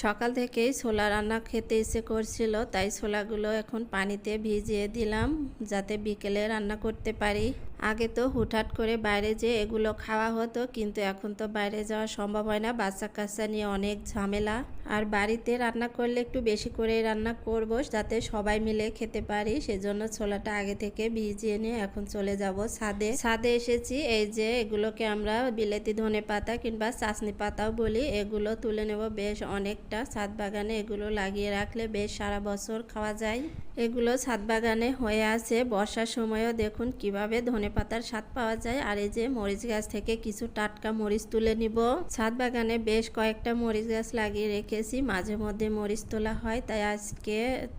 সকাল থেকেই ছোলা রান্না খেতে ইচ্ছে করছিল, তাই ছোলাগুলো এখন পানিতে ভিজিয়ে দিলাম যাতে বিকেলে রান্না করতে পারি। আগে তো হুটহাট করে বাইরে যে এগুলো খাওয়া হতো, কিন্তু এখন তো বাইরে যাওয়া সম্ভব হয় না। বাচ্চা কাচ্চা নিয়ে অনেক ঝামেলা। আর বাড়িতে রান্না করলে একটু বেশি করে রান্না করব, যাতে সবাই মিলে খেতে পারি। সেজন্য ছোলাটা আগে থেকে ভিজিয়ে নিয়ে এখন চলে যাব ছাদে। ছাদে এসেছি, এই যে এগুলোকে আমরা বিলেতি ধনে পাতা কিংবা চাশনি পাতাও বলি। এগুলো তুলে নেব বেশ অনেকটা। ছাদ বাগানে এগুলো লাগিয়ে রাখলে বেশ সারা বছর খাওয়া যায়। এগুলো ছাদ বাগানে হয়ে আছে। বর্ষার সময়ও দেখুন কীভাবে ধনে পাতার স্বাদ পাওয়া যায়। আর এই যে মরিচ গাছ থেকে কিছু টাটকা মরিচ তুলে নিব। ছাদ বাগানে বেশ কয়েকটা মরিচ গাছ লাগিয়ে রেখেছি। মাঝে মধ্যে মরিচ তোলা হয়, তাই আজকে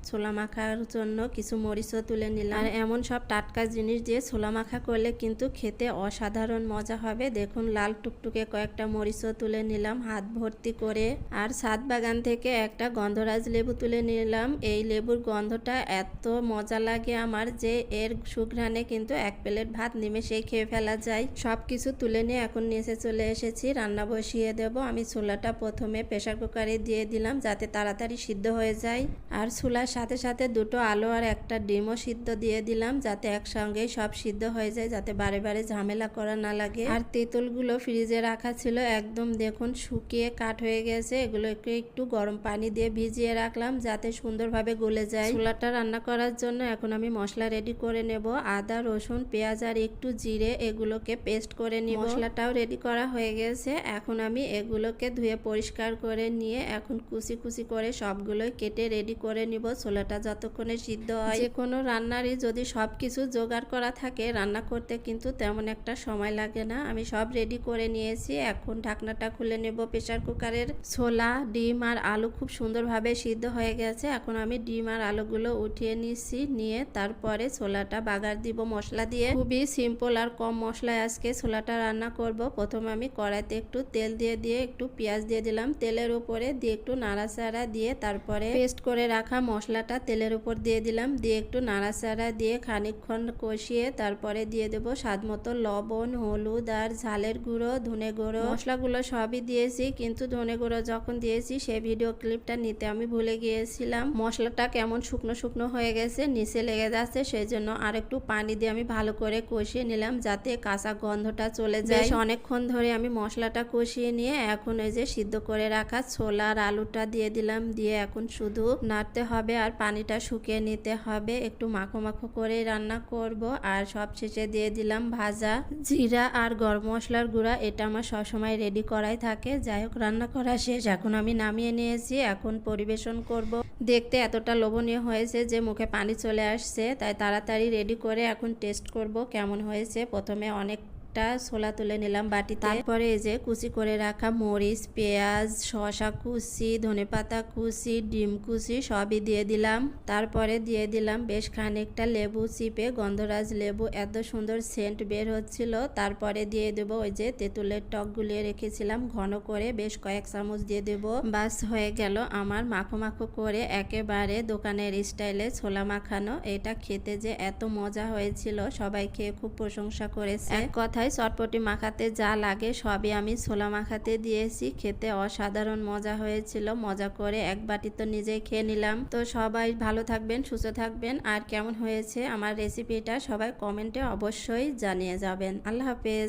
ছোলা মাখার জন্য কিছু মরিচও তুলে নিলাম। আর এমন সব টাটকা জিনিস দিয়ে ছোলা মাখা করলে কিন্তু খেতে অসাধারণ মজা হবে। দেখুন লাল টুকটুকে কয়েকটা মরিচও তুলে নিলাম হাত ভর্তি করে। আর ছাদ বাগান থেকে একটা গন্ধরাজ লেবু তুলে নিলাম। এই লেবুর গন্ধটা এত মজা লাগে আমার যে এর সুঘ্রাণে কিন্তু এক প্লেট ভাত নিমেষেই খেয়ে ফেলা যায়। সব কিছু তুলে নিয়ে এখন নিচে চলে এসেছি, রান্না বসিয়ে দেব। আমি ছোলাটা প্রথমে প্রেশার কুকারে দিয়ে দিলাম যাতে তাড়াতাড়ি সিদ্ধ হয়ে যায়। আর ছোলার সাথে সাথে দুটো আলু আর একটা ডিমও সিদ্ধ দিয়ে দিলাম যাতে একসঙ্গেই সব সিদ্ধ হয়ে যায়, যাতে বারে বারে ঝামেলা করা না লাগে। আর তেঁতুলগুলো ফ্রিজে রাখা ছিল, একদম দেখুন শুকিয়ে কাঠ হয়ে গেছে। এগুলোকে একটু গরম পানি দিয়ে ভিজিয়ে রাখলাম যাতে সুন্দরভাবে গলে যায়। ছোলাটা রান্না করার জন্য এখন আমি মশলা রেডি করে নেব। আদা, রসুন, পেঁয়াজ আর একটু জিরে এগুলোকে পেস্ট করে নিব। মশলাটাও রেডি করা হয়ে গেছে। এখন আমি এগুলোকে ধুয়ে পরিষ্কার করে নিয়ে এখন কুচি কুচি করে সবগুলোই কেটে রেডি করে নিব। ছোলাটা যতক্ষণে সিদ্ধ হয়। যে কোনো রান্নারই যদি সব কিছু জোগাড় করা থাকে, রান্না করতে কিন্তু তেমন একটা সময় লাগে না। আমি সব রেডি করে নিয়েছি। এখন ঢাকনাটা খুলে নেব প্রেশার কুকারের ছোলা, ডিম আর আলু খুব সুন্দরভাবে সিদ্ধ হয়ে গেছে। এখন আমি ডিম আর আলুগুলো উঠিয়ে নিচ্ছি নিয়ে তারপরে ছোলাটা বাগার দিব মশলা দিয়ে। খুবই সিম্পল আর কম মশলায় আজকে ছোলাটা রান্না করব। প্রথমে আমি কড়াইতে একটু তেল দিয়ে দিয়ে একটু পেঁয়াজ দিয়ে দিলাম। তেলের উপরে দিয়ে একটু নাড়াচাড়া দিয়ে তারপরে পেস্ট করে রাখা মশলাটা তেলের উপর দিয়ে দিলাম। দিয়ে একটু নাড়াচাড়া দিয়ে খানিকক্ষণ কষিয়ে তারপরে দিয়ে দেবো স্বাদ মতো লবণ, হলুদ আর ঝালের গুঁড়ো, ধনে গুঁড়ো। মশলাগুলো সবই দিয়েছি, কিন্তু ধনে গুঁড়ো যখন দিয়েছি সেই ভিডিও ক্লিপটা নিতে আমি ভুলে গিয়েছিলাম। মশলাটা কেমন শুকনো শুকনো হয়ে গেছে নিচে লেগে যাচ্ছে সেই জন্য আর একটু পানি দিয়ে আমি ভালো করে কষিয়ে নিলাম যাতে কাঁচা গন্ধটা চলে যায়। অনেকক্ষণ ধরে আমি মশলাটা কষিয়ে নিয়ে এখন এই যে সিদ্ধ করে রাখা ছোলা আর আলুটা দিয়ে দিলাম দিয়ে এখন শুধু নাড়তে হবে আর পানিটা শুকিয়ে নিতে হবে। একটু মাখো মাখো করে রান্না করব আর সব শেষে দিয়ে দিলাম ভাজা জিরা আর গরম মশলার গুঁড়া। এটা আমার সবসময় রেডি করাই থাকে। যাই হোক রান্না করা শেষ। এখন আমি নামিয়ে নিয়েছি। এখন পরিবেশন করব। দেখতে এতটা লোভনীয় হয়েছে যে মুখে পানি চলে আসছে, তাই তাড়াতাড়ি রেডি করে এখন টেস্ট করব কেমন হয়েছে। প্রথমে অনেক একটা ছোলা তুলে নিলাম বাটিতে। তারপরে এই যে কুচি করে রাখা মরিচ, পেঁয়াজ, শসা কুচি, ধনেপাতা কুচি, ডিম কুচি সবই দিয়ে দিলাম। তারপরে দিয়ে দিলাম বেশ খানিকটা লেবু চিপে গন্ধরাজ লেবু। এত সুন্দর সেন্ট বের হচ্ছিল। তারপরে দিয়ে দেব ওই যে তেঁতুলের টক গুলিয়ে রেখেছিলাম। ঘন করে বেশ কয়েক চামচ দিয়ে দেব। বাস হয়ে গেল আমার মাখো মাখো করে একেবারে দোকানের স্টাইলে ছোলা মাখানো। এটা খেতে যে এত মজা হয়েছিল, সবাই খেয়ে খুব প্রশংসা করেছে। এক কথা কথায় চটপটি মাখাতে যা লাগে সবই আমি ছোলা মাখাতে দিয়েছি। খেতে অসাধারণ মজা হয়েছিল, মজা করে এক বাটি তো নিজেই খেয়ে নিলাম। তো সবাই ভালো থাকবেন, সুস্থ থাকবেন। আর কেমন হয়েছে আমার রেসিপিটা সবাই কমেন্টে অবশ্যই জানিয়ে যাবেন। আল্লাহ হাফেজ।